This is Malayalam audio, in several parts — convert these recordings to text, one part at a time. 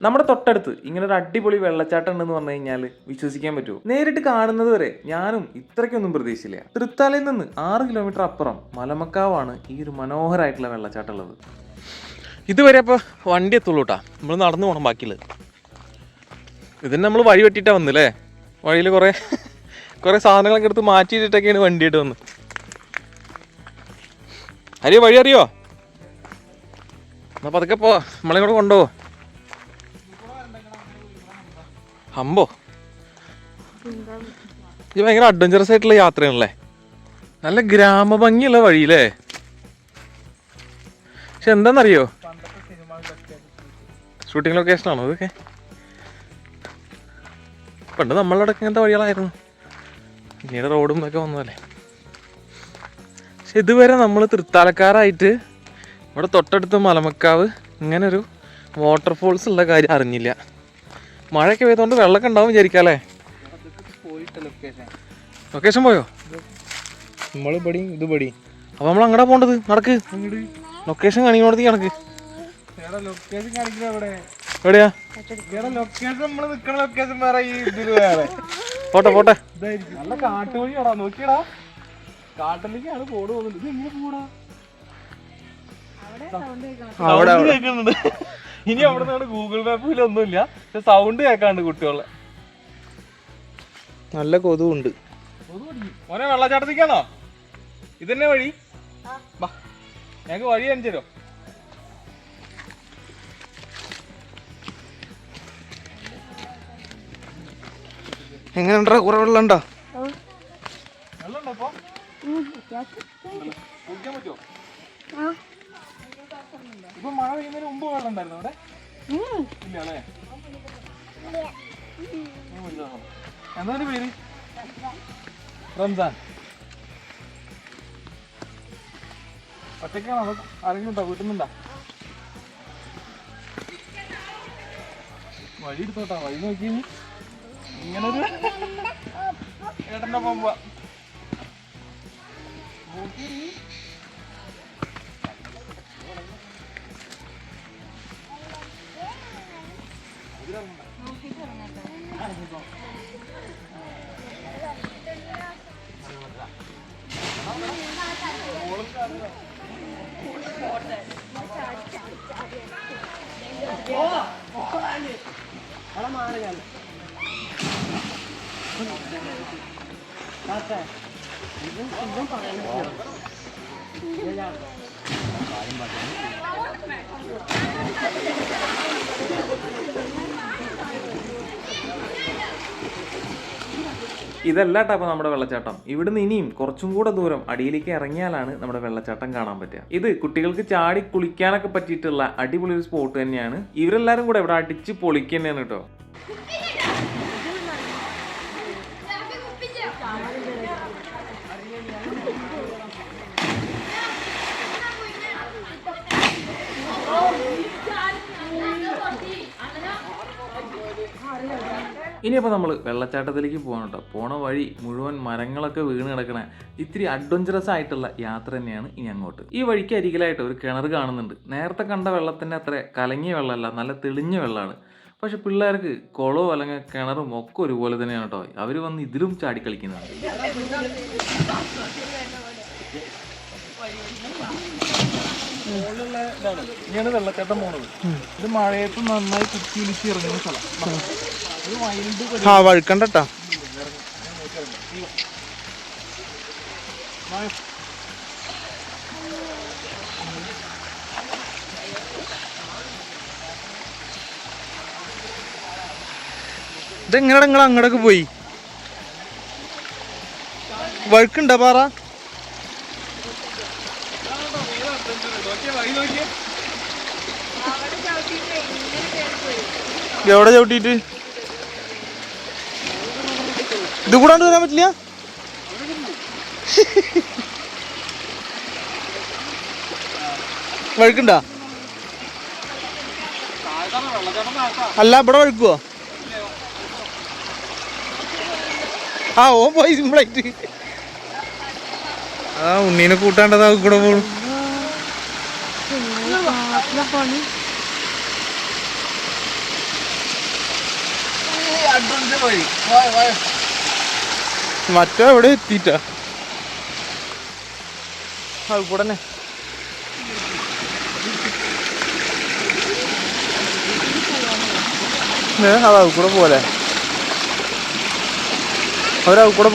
നമ്മുടെ തൊട്ടടുത്ത് ഇങ്ങനെ ഒരു അടിപൊളി വെള്ളച്ചാട്ടം ഉണ്ടെന്ന് പറഞ്ഞു കഴിഞ്ഞാൽ വിശ്വസിക്കാൻ പറ്റുമോ? നേരിട്ട് കാണുന്നത് വരെ ഞാനും ഇത്രയ്ക്കൊന്നും പ്രതീക്ഷിച്ചില്ല. തൃത്താലയിൽ നിന്ന് ആറ് കിലോമീറ്റർ അപ്പുറം മലമക്കാവാണ് ഈ ഒരു മനോഹരമായിട്ടുള്ള വെള്ളച്ചാട്ടം ഉള്ളത്. ഇതുവരെ അപ്പോൾ വണ്ടി എത്തുള്ളൂ കേട്ടാ നമ്മൾ നടന്നു പോകണം ബാക്കിയുള്ളത് ഇതിന് നമ്മൾ വഴി വെട്ടിയിട്ടാ വന്നില്ലേ? വഴിയിൽ കുറേ കുറേ സാധനങ്ങളൊക്കെ എടുത്ത് മാറ്റിയിട്ടൊക്കെയാണ് വണ്ടിയിട്ട് വന്ന്. അറിയോ വഴി അറിയോ? എന്നാ പതുക്കെ പോ. നമ്മളെ കൂടെ കൊണ്ടുപോ അമ്പോ. ഇത് ഭയങ്കര അഡ്വഞ്ചറസ് ആയിട്ടുള്ള യാത്രയാണല്ലേ? നല്ല ഗ്രാമഭംഗിയുള്ള വഴിയില്ലേ? പക്ഷെ എന്താണെന്നറിയോ ഷൂട്ടിംഗ് ലൊക്കേഷൻ ആണോ ഇതൊക്കെ പണ്ട് നമ്മളവിടെ ഇങ്ങനത്തെ വഴികളായിരുന്നു. പിന്നീട് റോഡും ഒക്കെ വന്നതല്ലേ. പക്ഷെ ഇതുവരെ നമ്മൾ തൃത്താലക്കാരായിട്ട് ഇവിടെ തൊട്ടടുത്ത് മലമക്കാവ് ഇങ്ങനൊരു വാട്ടർഫോൾസ് ഉള്ള കാര്യം അറിഞ്ഞില്ല. മഴയൊക്കെ പെയ്തുകൊണ്ട് വെള്ളമൊക്കെ ഉണ്ടാവും വിചാരിക്കാം അല്ലേ? ലൊക്കേഷൻ പോയോ? നമ്മൾ പടി ഇത് പടി അപ്പൊ നമ്മൾ അങ്ങടെ പോണ്ടത്? നടക്ക്. ലൊക്കേഷൻ കാണിക്കണോടത്തേക്ക് നടക്ക് ലൊക്കേഷൻ കാണിക്കുന്ന അവിടെ? എവിടെയാ? ലൊക്കേഷൻ നമ്മൾ നിക്കണ ലൊക്കേഷൻ വേറെ ഈ വേറെ. പോട്ടെ പോട്ടെ. ഇതായിരിക്കും. നല്ല കാട്ടുവഴിയാടാ നോക്കിയടാ. കാട്ടിലേക്കാണ് പോട് പോകുന്നത് ഇത് എങ്ങനെ പോടാ അവിടെ, കേൾക്കുന്നുണ്ട്. ഇനി അവിടെ നിന്നാണ് ഗൂഗിൾ മാപ്പിൽ ഒന്നുമില്ല. പക്ഷെ സൗണ്ട് കേൾക്കാണ്ട് കുട്ടികളെ. നല്ല കൊതുവുണ്ട് മോനെ വെള്ളച്ചാട്ടത്തിക്കാണോ ഇതന്നെ വഴി? വാ. ഞങ്ങക്ക് വഴി കാണിച്ചു എങ്ങനെയുണ്ടോ എങ്ങനെയുണ്ടാ കുറെ വെള്ളം ഉണ്ടോ വെള്ളമുണ്ടോ ഇപ്പൊ? കുടിക്കാൻ പറ്റുമോ ഇപ്പൊ മഴ പെയ്യുന്നതിന് മുമ്പ് വെള്ളം ഉണ്ടായിരുന്നു അവിടെ? ഇല്ല അല്ലേ എന്താണ് പേര്? റംസാൻ. ഒറ്റയ്ക്കാണോ? ആരെങ്കിലും ഉണ്ടോ? വീട്ടിൽ നിന്നുണ്ടോ? വഴി എടുത്തോട്ടാ. വഴി നോക്കി. ഇങ്ങനൊരു ഏട്ടന്റെ Bizim, bizim paramız yok. Güzel. Halim bakayım. ഇതല്ല കേട്ടോ നമ്മുടെ വെള്ളച്ചാട്ടം. ഇവിടുന്ന് ഇനിയും കുറച്ചും കൂടെ ദൂരം അടിയിലേക്ക് ഇറങ്ങിയാലാണ് നമ്മുടെ വെള്ളച്ചാട്ടം കാണാൻ പറ്റുക. ഇത് കുട്ടികൾക്ക് ചാടി കുളിക്കാനൊക്കെ പറ്റിയിട്ടുള്ള അടിപൊളി ഒരു സ്പോട്ട് തന്നെയാണ്. ഇവരെല്ലാരും കൂടെ ഇവിടെ അടിച്ച് പൊളിക്കുക തന്നെയാണ് കേട്ടോ. ഇനിയപ്പോൾ നമ്മൾ വെള്ളച്ചാട്ടത്തിലേക്ക് പോകണം കേട്ടോ പോണ വഴി മുഴുവൻ മരങ്ങളൊക്കെ വീണ് കിടക്കണ. ഇത്തിരി അഡ്വഞ്ചറസ് ആയിട്ടുള്ള യാത്ര തന്നെയാണ് ഇനി അങ്ങോട്ട്. ഈ വഴിക്ക് അരികിലായിട്ട് ഒരു കിണർ കാണുന്നുണ്ട്. നേരത്തെ കണ്ട വെള്ളത്തിന്റെ അത്ര കലങ്ങിയ വെള്ളമല്ല നല്ല തെളിഞ്ഞ വെള്ളമാണ്. പക്ഷെ പിള്ളേർക്ക് കുളവും അല്ലെങ്കിൽ കിണറും ഒക്കെ ഒരുപോലെ തന്നെയാണ് കേട്ടോ അവർ വന്ന് ഇതിലും ചാടി മുകളിലുള്ള ഇത് നന്നായി ആ വഴുക്കണ്ടട്ടാ. ഇതെങ്ങനെയാണ് നിങ്ങൾ അങ്ങോട്ടൊക്കെ പോയി? വഴുക്കുണ്ടോ പാറ? എവിടെ ചവിട്ടിട്ട് ഇത് കൂടാണ്ട് വരാൻ പറ്റില്ല? വഴുക്കുണ്ടാ? അല്ല ഇവിടെ വഴുക്കുവോ? ആ ഓ പോയി സിമ്പിളായിട്ട് ആ ഉണ്ണീനെ കൂട്ടാണ്ടതാ കൂടെ പോണു. അഡ്വഞ്ചർ വഴി മറ്റേ എവിടെ എത്തിട്ട ഉടനെ അത് പോലെ അവരത് കൂടെ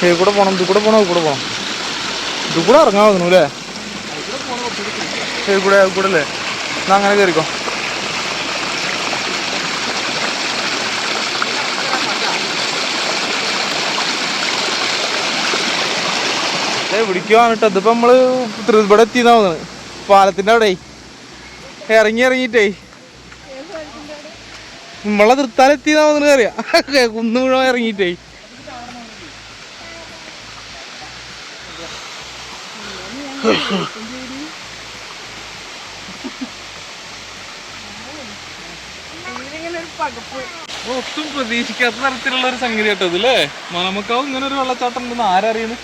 ഏ കൂടെ പോണം ഇത് കൂടെ പോണം അത് കൂടെ പോണം. ഇത് കൂടെ ഇറങ്ങാൻ വന്നു അല്ലേ? കൂടെ കൂടല്ലേ എന്നാ അങ്ങനെ കയറിക്കോ വിളിക്കുവാണിട്ടോ ഇതിപ്പോ നമ്മൾ ഇവിടെ എത്തിന്നാ തോന്നുന്നത്. പാലത്തിന്റെ അവിടെ ഇറങ്ങി ഇറങ്ങിട്ടേ നമ്മളെ തൃത്താല എത്തിന്നാ പോകുന്നത് അറിയാം. കുന്നു മുഴുവൻ ഒട്ടും പ്രതീക്ഷിക്കാത്ത തരത്തിലുള്ള ഒരു സംഗതി കേട്ടോ ഇതില്ലേ? മണമക്കാവ് ഇങ്ങനെ ഒരു വെള്ളച്ചാട്ടം ഉണ്ടെന്ന് ആരറിയുന്നു?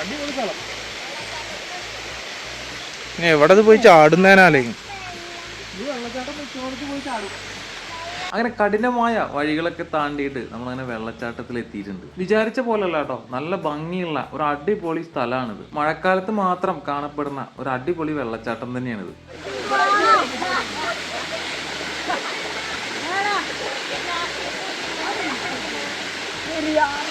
അടിപൊളി സ്ഥലം. ഇനി എവിടെ ഇത് പോയി ചാടുന്നതിനാലേ ഈ വെള്ളച്ചാട്ടം വെച്ചോടത്ത് പോയി ചാടും. അങ്ങനെ കഠിനമായ വഴികളൊക്കെ താണ്ടിയിട്ട് നമ്മളങ്ങനെ വെള്ളച്ചാട്ടത്തിൽ എത്തിയിട്ടുണ്ട്. വിചാരിച്ച പോലല്ല കേട്ടോ. നല്ല ഭംഗിയുള്ള ഒരു അടിപൊളി സ്ഥലമാണിത്. മഴക്കാലത്ത് മാത്രം കാണപ്പെടുന്ന ഒരു അടിപൊളി വെള്ളച്ചാട്ടം തന്നെയാണിത്. 呀。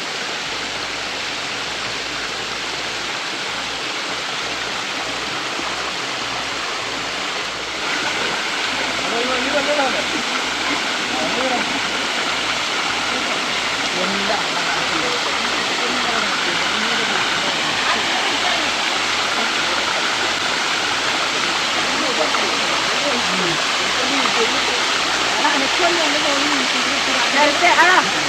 来了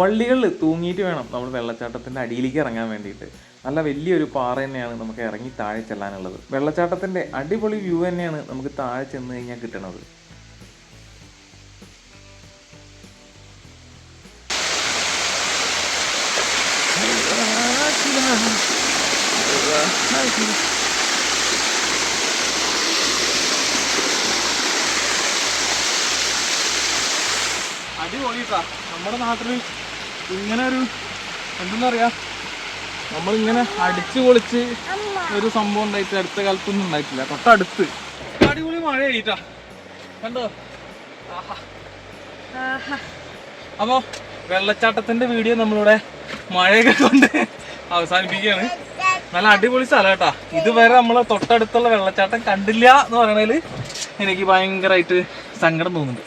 വള്ളികളിൽ തൂങ്ങിയിട്ട് വേണം നമ്മൾ വെള്ളച്ചാട്ടത്തിന്റെ അടിയിലേക്ക് ഇറങ്ങാൻ വേണ്ടിയിട്ട്. നല്ല വലിയൊരു പാറ തന്നെയാണ് നമുക്ക് ഇറങ്ങി താഴെ ചെല്ലാനുള്ളത്. വെള്ളച്ചാട്ടത്തിന്റെ അടിപൊളി വ്യൂ തന്നെയാണ് നമുക്ക് താഴെ ചെന്ന് കഴിഞ്ഞാൽ കിട്ടണത്. അടിപൊളി സാർ നമ്മുടെ നാട്ടിൽ ഇങ്ങനെ ഒരു എന്തെന്നാ പറയാ നമ്മളിങ്ങനെ അടിച്ചു പൊളിച്ച് ഒരു സംഭവം ഉണ്ടായിട്ട് അടുത്ത കാലത്തൊന്നും ഉണ്ടായിട്ടില്ല. തൊട്ടടുത്ത്. അടിപൊളി മഴ ആയിട്ടാ കണ്ടോ? ആഹാ. അപ്പോ വെള്ളച്ചാട്ടത്തിന്റെ വീഡിയോ നമ്മളിവിടെ മഴയൊക്കെ കൊണ്ട് അവസാനിപ്പിക്കുകയാണ്. നല്ല അടിപൊളി സ്ഥലം കേട്ടാ ഇതുവരെ നമ്മളെ തൊട്ടടുത്തുള്ള വെള്ളച്ചാട്ടം കണ്ടില്ല എന്ന് പറയണതിൽ എനിക്ക് ഭയങ്കരമായിട്ട് സങ്കടം തോന്നുന്നുണ്ട്.